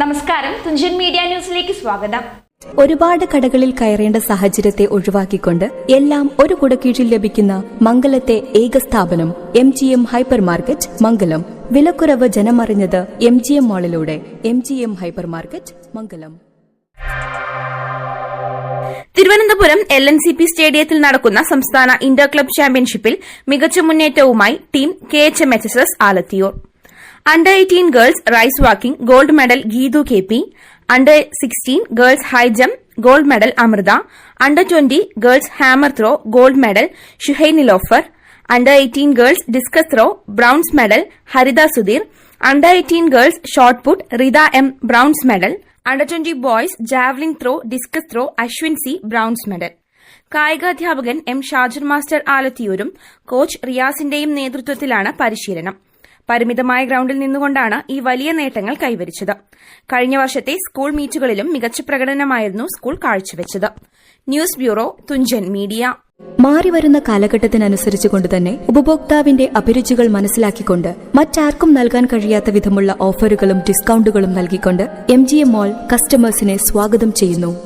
നമസ്കാരം. തുഞ്ചൻ മീഡിയ ന്യൂസിലേക്ക് സ്വാഗതം. ഒരുപാട് കടകളിൽ കയറേണ്ട സാഹചര്യത്തെ ഒഴിവാക്കിക്കൊണ്ട് എല്ലാം ഒരു കുടക്കീഴിൽ ലഭിക്കുന്ന മംഗലത്തെ ഏക സ്ഥാപനം M G M hyper market Mangalam. വിലക്കുറവ് ജനമറിഞ്ഞത് M G M മാളിലൂടെ M G M hyper market Mangalam. Thiruvananthapuram L N C P സ്റ്റേഡിയത്തിൽ നടക്കുന്ന സംസ്ഥാന ഇന്റർ ക്ലബ് ചാമ്പ്യൻഷിപ്പിൽ മികച്ച മുന്നേറ്റവുമായി team K H M H S S Alathiyur. Under eighteen girls race walking gold medal Geethu K P under sixteen girls high jump gold medal Amritha under twenty girls hammer throw gold medal Shuhai Nilofar under eighteen girls discus throw bronze medal Haritha Sudheer under eighteen girls shot put Ritha M bronze medal under twenty boys javelin throw discus throw Ashwin C bronze medal കായികാധ്യാപകൻ M Shajur master ആലത്തിയൂരും coach റിയാസിന്റെയും നേതൃത്വത്തിലാണ് പരിശീലനം. പരിമിതമായ ഗ്രൌണ്ടിൽ നിന്നുകൊണ്ടാണ് ഈ വലിയ നേട്ടങ്ങൾ കൈവരിച്ചത്. കഴിഞ്ഞ വർഷത്തെ സ്കൂൾ മീറ്റുകളിലും മികച്ച പ്രകടനമായിരുന്നു സ്കൂൾ കാഴ്ചവെച്ചത്. News bureau Thunchan media. മാറിവരുന്ന കാലഘട്ടത്തിനനുസരിച്ചുകൊണ്ട് തന്നെ ഉപഭോക്താവിന്റെ അഭിരുചികൾ മനസ്സിലാക്കിക്കൊണ്ട് മറ്റാർക്കും നൽകാൻ കഴിയാത്ത വിധമുള്ള ഓഫറുകളും ഡിസ്കൌണ്ടുകളും നൽകിക്കൊണ്ട് എം ജി എം മോൾ കസ്റ്റമേഴ്സിനെ സ്വാഗതം ചെയ്യുന്നു.